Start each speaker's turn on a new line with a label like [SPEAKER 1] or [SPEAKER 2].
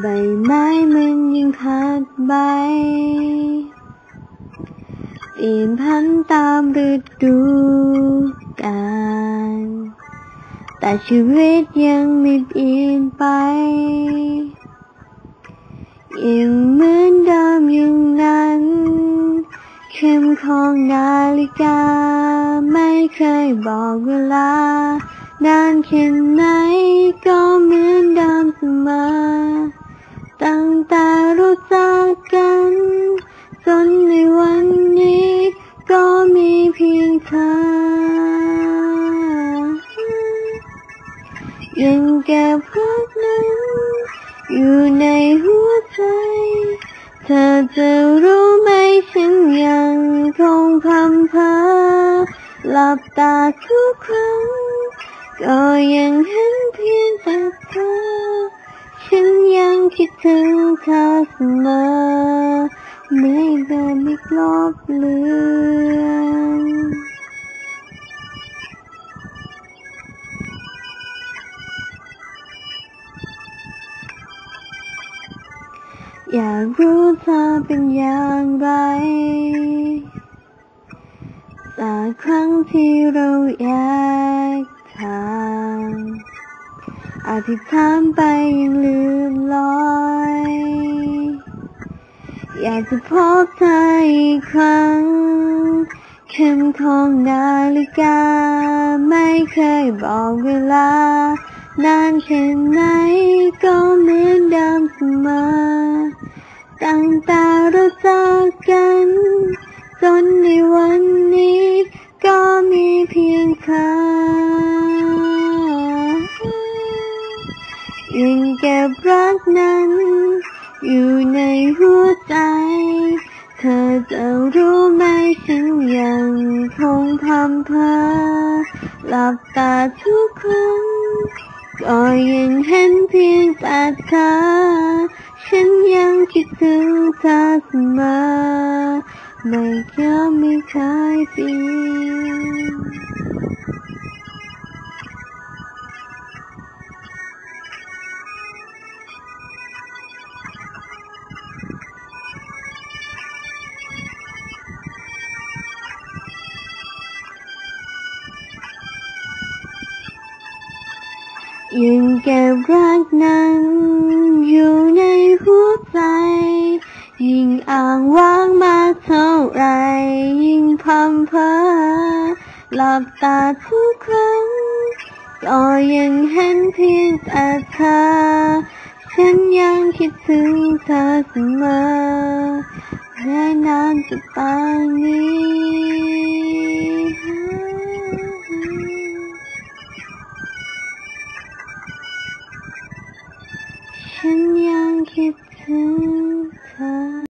[SPEAKER 1] ใบไม้มันยังพัดใบเปลี่ยนพันตามฤดูกาลแต่ชีวิตยังไม่เปลี่ยนไปยังเหมือนเดิมอย่งนั้นเข็มของนาฬิกา ไม่เคยบอกเวลานานแค่ไหนก็เหมือนเดิมเสม ธอยังเก็บรักนั้น อยู่ในหัวใจ เธอจะรู้ไหมฉันยังคงพำเพอหลับตาทุกครั้ง ก็ยังเห็นเพียงแต่เธอ ฉันยังคิดถึงเธอเสมอไม่เดินไม่ลบเลือน อยากรู้เธอเป็นอย่างไร จากครั้งที่เราแยกทางอธิษฐานไปยังลืมลอย อยากจะพบเธออีกครั้งเข็มของนาฬิกา ไม่เคยบอกเวลานานแค่ไหน นในวันนี้ ก็มีเพียงเธอยังเก็บรักนั้น อยู่ในหัวใจ เธอจะรู้ไหมฉันยังคงพำเพอหลับตาทุกครั้งก็ยังเห็นเพียงแต่เธอ ฉันยังคิดถึงเธอเสมอ ไม่เคยไม่เคยเปลี่ยนยั คำพ้าหลับตาทุกครั้ง ก็ยังเห็นเพียงแต่เธอ ฉันยังคิดถึงเธอเสมอแม้นานจะตานนี้ฉันยังคิดถึงเธอ